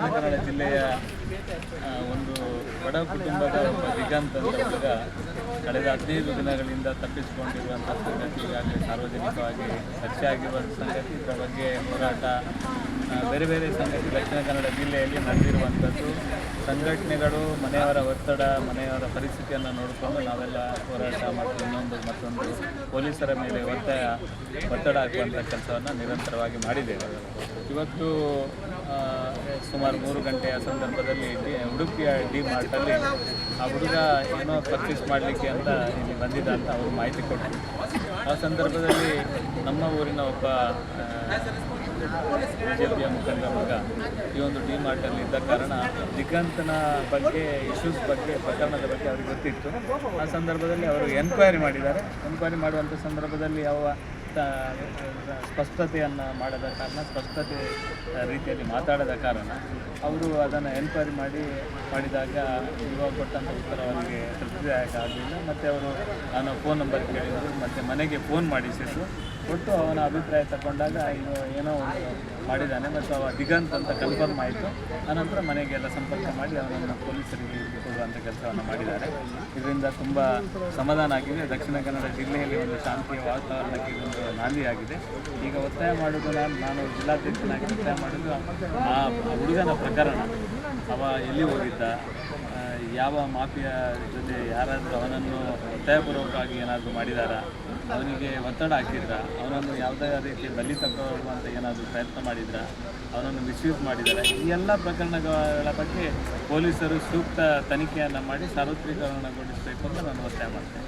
ಕನ್ನಡ ಜಿಲ್ಲೆಯ ಒಂದು ಬಡ ಕುಟುಂಬದ ಒಬ್ಬ ದಿಗಂತ ಈಗ ಕಳೆದ ಹದಿನೈದು ದಿನಗಳಿಂದ ತಪ್ಪಿಸಿಕೊಂಡಿರುವಂಥ ಸಂಗತಿ ಈಗಾಗಲೇ ಸಾರ್ವಜನಿಕವಾಗಿ ಚರ್ಚೆ ಆಗಿರುವ ಸಂಗತಿ, ಇದರ ಬಗ್ಗೆ ಹೋರಾಟ ಬೇರೆ ಬೇರೆ ಸಂಘಟನೆ ದಕ್ಷಿಣ ಕನ್ನಡ ಜಿಲ್ಲೆಯಲ್ಲಿ ನಡೆದಿರುವಂಥದ್ದು. ಸಂಘಟನೆಗಳು, ಮನೆಯವರ ಒತ್ತಡ, ಮನೆಯವರ ಪರಿಸ್ಥಿತಿಯನ್ನು ನೋಡಿಕೊಂಡು ನಾವೆಲ್ಲ ಹೋರಾಟ ಮತ್ತು ಇನ್ನೊಂದು ಮತ್ತೊಂದು ಪೊಲೀಸರ ಮೇಲೆ ಒತ್ತಾಯ, ಒತ್ತಡ ಹಾಕುವಂಥ ಕೆಲಸವನ್ನು ನಿರಂತರವಾಗಿ ಮಾಡಿದ್ದೇವೆ. ಇವತ್ತು ಸುಮಾರು ಮೂರು ಗಂಟೆಯ ಸಂದರ್ಭದಲ್ಲಿ ಉಡುಪಿಯ ಡಿ ಮಾರ್ಟಲ್ಲಿ ಆ ಹುಡುಗ ಏನೋ ಪರ್ಚೇಸ್ ಮಾಡಲಿಕ್ಕೆ ಅಂತ ಇಲ್ಲಿ ಬಂದಿದ್ದ ಅಂತ ಅವರು ಮಾಹಿತಿ ಕೊಟ್ಟರು. ಆ ಸಂದರ್ಭದಲ್ಲಿ ನಮ್ಮ ಊರಿನ ಒಬ್ಬ ಬಿ ಮುಖಂಡ ಮಗ. ಈ ಒಂದು ಡಿ ಮಾರ್ಟಲ್ಲಿ ಇದ್ದ ಕಾರಣ ದಿಗಂತನ ಬಗ್ಗೆ ಇಶ್ಯೂಸ್ ಬಗ್ಗೆ, ಪ್ರಕರಣದ ಬಗ್ಗೆ ಅವ್ರಿಗೆ ಗೊತ್ತಿತ್ತು. ಆ ಸಂದರ್ಭದಲ್ಲಿ ಅವರು ಎನ್ಕ್ವೈರಿ ಮಾಡಿದ್ದಾರೆ. ಎನ್ಕ್ವೈರಿ ಮಾಡುವಂಥ ಸಂದರ್ಭದಲ್ಲಿ ಯಾವ ಸ್ಪಷ್ಟತೆಯನ್ನು ಮಾಡದ ಕಾರಣ, ಸ್ಪಷ್ಟತೆ ರೀತಿಯಲ್ಲಿ ಮಾತಾಡದ ಕಾರಣ ಅವರು ಅದನ್ನು ಎನ್ಕ್ವೈರಿ ಮಾಡಿ, ಮಾಡಿದಾಗ ಇವಾಗ ಕೊಟ್ಟಂಥ ಉತ್ತರ ಅವರಿಗೆ ತೃಪ್ತಿದಾಯಕ ಆಗಲಿಲ್ಲ. ಮತ್ತು ಅವರು ನಾನು ಫೋನ್ ನಂಬರ್ ಕೇಳಿದರು, ಮತ್ತು ಮನೆಗೆ ಫೋನ್ ಮಾಡಿಸಿದ್ರು ಕೊಟ್ಟು ಅವನ ಅಭಿಪ್ರಾಯ ತಗೊಂಡಾಗ ಇದು ಏನೋ ಒಂದು ಮಾಡಿದ್ದಾನೆ ಮತ್ತು ಅವ ದಿಗಂತ್ ಅಂತ ಕನ್ಫರ್ಮ್ ಆಯಿತು. ಆನಂತರ ಮನೆಗೆಲ್ಲ ಸಂಪರ್ಕ ಮಾಡಿ ಅವನನ್ನು ಪೊಲೀಸರಿಗೆ ಕೊಡುವಂಥ ಕೆಲಸವನ್ನು ಮಾಡಿದ್ದಾರೆ ಇದರಿಂದ ತುಂಬ ಸಮಾಧಾನ ಆಗಿದೆ. ದಕ್ಷಿಣ ಕನ್ನಡ ಜಿಲ್ಲೆಯಲ್ಲಿ ಒಂದು ಶಾಂತಿಯ ವಾತಾವರಣಕ್ಕೆ ಇದೊಂದು ನಾಂದಿಯಾಗಿದೆ ಈಗ ಒತ್ತಾಯ ಮಾಡೋದು ನಾನು ನಾನು ಜಿಲ್ಲಾಧ್ಯಕ್ಷನಾಗಿ ಒತ್ತಾಯ ಮಾಡೋದು ಆ ಹುಡುಗನ ಪ್ರಕರಣ. ಅವ ಎಲ್ಲಿ ಹೋಗಿದ್ದ? ಯಾವ ಮಾಫಿಯಾ ಜೊತೆ ಯಾರಾದರೂ ಅವನನ್ನು ಒತ್ತಾಯಪೂರ್ವಕವಾಗಿ ಏನಾದರೂ ಮಾಡಿದಾರಾ? ಅವನಿಗೆ ಒತ್ತಡ ಹಾಕಿದ್ರ? ಅವನನ್ನು ಯಾವುದೇ ರೀತಿ ಬಲಿ ತಗೊಳ್ಳುವಂತ ಏನಾದರೂ ಪ್ರಯತ್ನ ಮಾಡಿದ್ರ? ಅವನನ್ನು ಮಿಸ್ಯೂಸ್ ಮಾಡಿದ್ದಾರೆ ಈ ಎಲ್ಲ ಪ್ರಕರಣಗಳ ಬಗ್ಗೆ ಪೊಲೀಸರು ಸೂಕ್ತ ತನಿಖೆಯನ್ನು ಮಾಡಿ ಸಾರ್ವತ್ರಿಕರಣಗೊಳಿಸಬೇಕು ಅಂತ ನಾನು ಒತ್ತಾಯ ಮಾಡ್ತೇನೆ.